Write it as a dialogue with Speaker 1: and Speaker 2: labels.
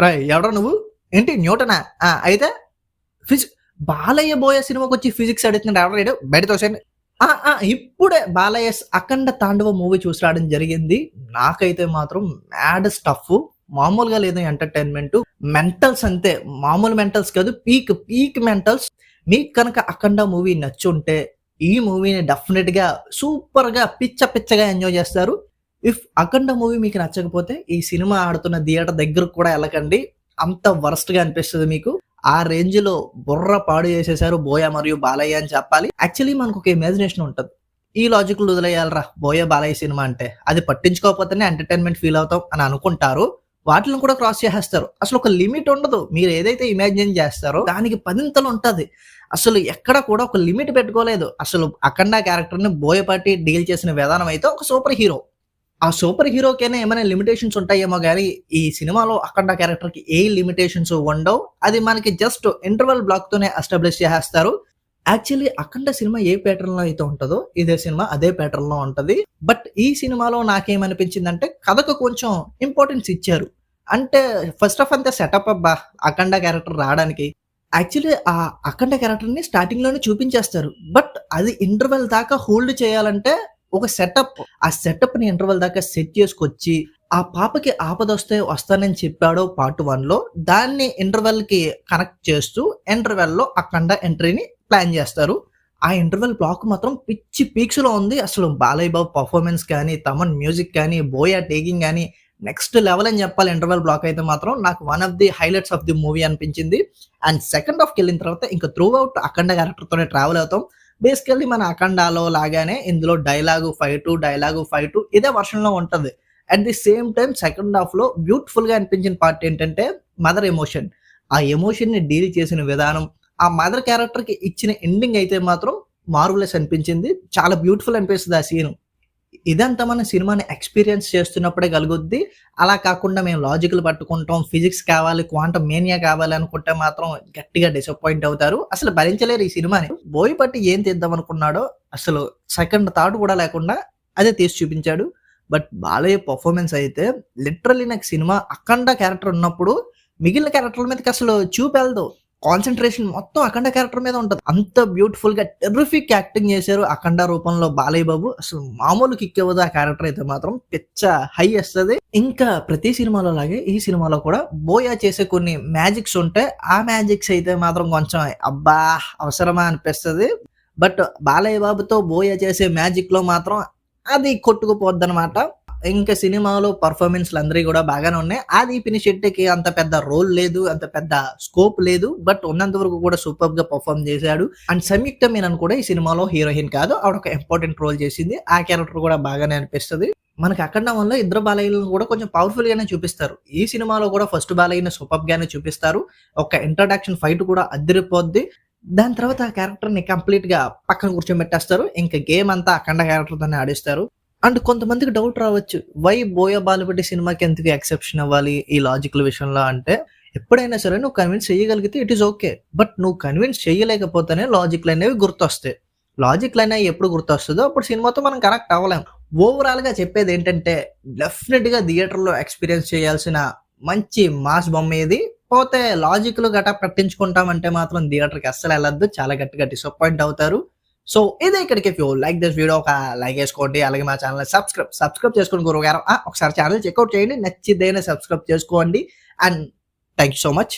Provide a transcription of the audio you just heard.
Speaker 1: రాయ్ ఎవడో నువ్వు? ఏంటి న్యూటనా? ఆ, అయితే ఫిజిక్స్ బాలయ్య బోయ సినిమాకి వచ్చి ఫిజిక్స్ అడుగుతున్నాడు ఎవరు రేడు బయట తోసండి ఇప్పుడే బాలయ్య అఖండ తాండవ మూవీ చూసి రావడం జరిగింది. నాకైతే మాత్రం మ్యాడ్ స్టఫ్. మామూలుగా లేదు ఎంటర్టైన్మెంట్. మెంటల్స్ అంతే. మామూలు మెంటల్స్ కాదు పీక్ పీక్ మెంటల్స్. మీకు కనుక అఖండ మూవీ నచ్చుంటే ఈ మూవీని డెఫినెట్గా సూపర్గా పిచ్చ పిచ్చగా ఎంజాయ్ చేస్తారు. ఇఫ్ అఖండ మూవీ మీకు నచ్చకపోతే ఈ సినిమా ఆడుతున్న థియేటర్ దగ్గరకు కూడా వెళ్ళకండి. అంత వరస్ట్గా అనిపిస్తుంది మీకు. ఆ రేంజ్లో బుర్ర పాడు చేసేసారు బోయ మరియు బాలయ్య అని చెప్పాలి. యాక్చువల్లీ మనకు ఒక ఇమాజినేషన్ ఉంటుంది. ఈ లాజిక్ వదిలేయాలరా. బోయ బాలయ్య సినిమా అంటే. అది పట్టించుకోకపోతేనే ఎంటర్టైన్మెంట్ ఫీల్ అవుతాం అని అనుకుంటారు. వాటిని కూడా క్రాస్ చేసేస్తారు. అసలు ఒక లిమిట్ ఉండదు. మీరు ఏదైతే ఇమాజిన్ చేస్తారో దానికి పదింతలు ఉంటది. అసలు ఎక్కడ కూడా ఒక లిమిట్ పెట్టుకోలేదు. అసలు అఖండ క్యారెక్టర్ని బోయపాటి డీల్ చేసిన విధానం అయితే ఒక సూపర్ హీరో ఆ సూపర్ హీరోకైనా ఏమైనా లిమిటేషన్స్ ఉంటాయేమో కానీ ఈ సినిమాలో అఖండ క్యారెక్టర్కి ఏ లిమిటేషన్స్ ఉండవు. అది మనకి జస్ట్ ఇంటర్వెల్ బ్లాక్ తోనే ఎస్టాబ్లిష్ చేసేస్తారు. యాక్చువల్లీ అఖండ సినిమా ఏ ప్యాటర్న్లో అయితే ఉంటుందో ఇదే సినిమా అదే ప్యాటర్న్లో ఉంటుంది. బట్ ఈ సినిమాలో నాకేమనిపించిందంటే కథకు కొంచెం ఇంపార్టెన్స్ ఇచ్చారు. అంటే ఫస్ట్ ఆఫ్ అంతే సెటప్ అబ్బా అఖండ క్యారెక్టర్ రావడానికి. యాక్చువల్లీ ఆ అఖండ క్యారెక్టర్ని స్టార్టింగ్లోనే స్టార్టింగ్లోనే చూపించేస్తారు. బట్ అది ఇంటర్వెల్ దాకా హోల్డ్ చేయాలంటే ఒక సెటప్ ఆ సెటప్ని ఇంటర్వెల్ దాకా సెట్ చేసుకొచ్చి ఆ పాపకి ఆపద వస్తే వస్తానని చెప్పాడో పార్ట్ వన్లో దాన్ని ఇంటర్వెల్కి కనెక్ట్ చేస్తూ ఇంటర్వెల్లో అఖండ ఎంట్రీని ప్లాన్ చేస్తారు. ఆ ఇంటర్వెల్ బ్లాక్ మాత్రం పిచ్చి పీక్స్లో ఉంది. అసలు బాలయ్య బాబు పర్ఫార్మెన్స్ కానీ తమన్ మ్యూజిక్ కానీ బోయా టేకింగ్ కానీ నెక్స్ట్ లెవెల్ అని చెప్పాలి ఇంటర్వెల్ బ్లాక్ అయితే మాత్రం నాకు one of the highlights of the movie అనిపించింది. అండ్ సెకండ్ హాఫ్కి వెళ్ళిన తర్వాత ఇంకా త్రూ అవుట్ అఖండ క్యారెక్టర్తోనే ట్రావెల్ అవుతాం. బేసికల్లీ మన అఖండాలో లాగానే ఇందులో dialogue five two dialogue five two ఇదే వర్షన్లో ఉంటుంది. At the same time second హాఫ్లో బ్యూటిఫుల్గా అనిపించిన పార్ట్ ఏంటంటే మదర్ ఎమోషన్ ఆ ఎమోషన్ని డీల్ చేసిన విధానం ఆ మదర్ క్యారెక్టర్కి ఇచ్చిన ఎండింగ్ అయితే మాత్రం మార్వలెస్ అనిపించింది. చాలా బ్యూటిఫుల్ అనిపిస్తుంది ఆ సీను ఇదంతా మన సినిమాని ఎక్స్పీరియన్స్ చేస్తున్నప్పుడే కలుగుద్ది. అలా కాకుండా మేము లాజికల్ పట్టుకుంటాం ఫిజిక్స్ కావాలి క్వాంటమ్ మేనియా కావాలి అనుకుంటే మాత్రం గట్టిగా డిసప్పాయింట్ అవుతారు. అసలు భరించలేరు ఈ సినిమాని. బోయి పట్టి ఏం తీద్దాం అనుకున్నాడో అసలు సెకండ్ థాట్ కూడా లేకుండా అదే తీసి చూపించాడు. బట్ బాలయ్య పర్ఫార్మెన్స్ అయితే లిటరలీ నాకు సినిమా అఖండ క్యారెక్టర్ ఉన్నప్పుడు మిగిలిన క్యారెక్టర్ల మీదకి అసలు చూపెళ్దు కాన్సన్ట్రేషన్ మొత్తం అఖండ క్యారెక్టర్ మీద ఉంటుంది. అంత బ్యూటిఫుల్గా టెర్రిఫిక్ యాక్టింగ్ చేశారు అఖండ రూపంలో బాలయ్య బాబు అసలు మామూలు కిక్ ఇవ్వదు ఆ క్యారెక్టర్ అయితే మాత్రం. పిచ్చ హై వస్తుంది. ఇంకా ప్రతి సినిమాలో లాగే ఈ సినిమాలో కూడా బోయా చేసే కొన్ని మ్యాజిక్స్ ఉంటాయి ఆ మ్యాజిక్స్ అయితే మాత్రం కొంచెం అబ్బా అవసరమా అనిపిస్తుంది. బట్ బాలయ్య బాబుతో బోయా చేసే మ్యాజిక్లో మాత్రం అది కొట్టుకుపోద్ది అనమాట ఇంకా సినిమాలో పర్ఫార్మెన్స్లు అందరి కూడా బాగానే ఉన్నాయి. ఆది పినిశెట్టికి అంత పెద్ద రోల్ లేదు అంత పెద్ద స్కోప్ లేదు బట్ ఉన్నంత వరకు కూడా సూపర్గా పర్ఫామ్ చేశాడు. అండ్ సంయుక్త మీనన్ కూడా ఈ సినిమాలో హీరోయిన్ కాదు ఆవిడ ఒక ఇంపార్టెంట్ రోల్ చేసింది. ఆ క్యారెక్టర్ కూడా బాగానే అనిపిస్తుంది. మనకి అక్కడ వల్ల ఇద్దరు బాలయ్యలను కూడా కొంచెం పవర్ఫుల్ గానే చూపిస్తారు. ఈ సినిమాలో కూడా ఫస్ట్ బాలయ్యని సూపర్ గానే చూపిస్తారు. ఒక ఇంట్రడక్షన్ ఫైట్ కూడా అద్దరిపోద్ది దాని తర్వాత ఆ క్యారెక్టర్ని కంప్లీట్గా పక్కన కూర్చోబెట్టేస్తారు. ఇంకా గేమ్ అంతా అఖండ క్యారెక్టర్ తోనే ఆడిస్తారు. అండ్ కొంతమందికి డౌట్ రావచ్చు. వై బోయ బాలబడి సినిమాకి ఎందుకు ఎక్సెప్షన్ అవ్వాలి? ఈ లాజికల్ విషయంలో అంటే ఎప్పుడైనా సరే నువ్వు కన్విన్స్ చేయగలిగితే ఇట్ ఈస్ ఓకే బట్ నువ్వు కన్విన్స్ చేయలేకపోతేనే లాజిక్లు అనేవి గుర్తొస్తాయి. లాజిక్లు అనేవి ఎప్పుడు గుర్తొస్తుందో అప్పుడు సినిమాతో మనం కనెక్ట్ అవ్వలేం. ఓవరాల్గా చెప్పేది ఏంటంటే డెఫినెట్గా థియేటర్లో ఎక్స్పీరియన్స్ చేయాల్సిన మంచి మాస్ బొమ్మ ఇది పోతే లాజిక్లు గట్రా పట్టించుకుంటామంటే మాత్రం థియేటర్కి అస్సలు వెళ్ళొద్దు. చాలా గట్టిగా డిసప్పాయింట్ అవుతారు. సో ఇదే ఇక్కడికి ఇఫ్ లైక్ దిస్ వీడియో ఒక లైక్ వేసుకోండి అలాగే మా ఛానల్ సబ్స్క్రైబ్ సబ్స్క్రైబ్ చేసుకోండి గురువు గారు ఒకసారి ఛానల్ చెక్అవుట్ చేయండి నచ్చిదైనా సబ్స్క్రైబ్ చేసుకోండి. And thank you so much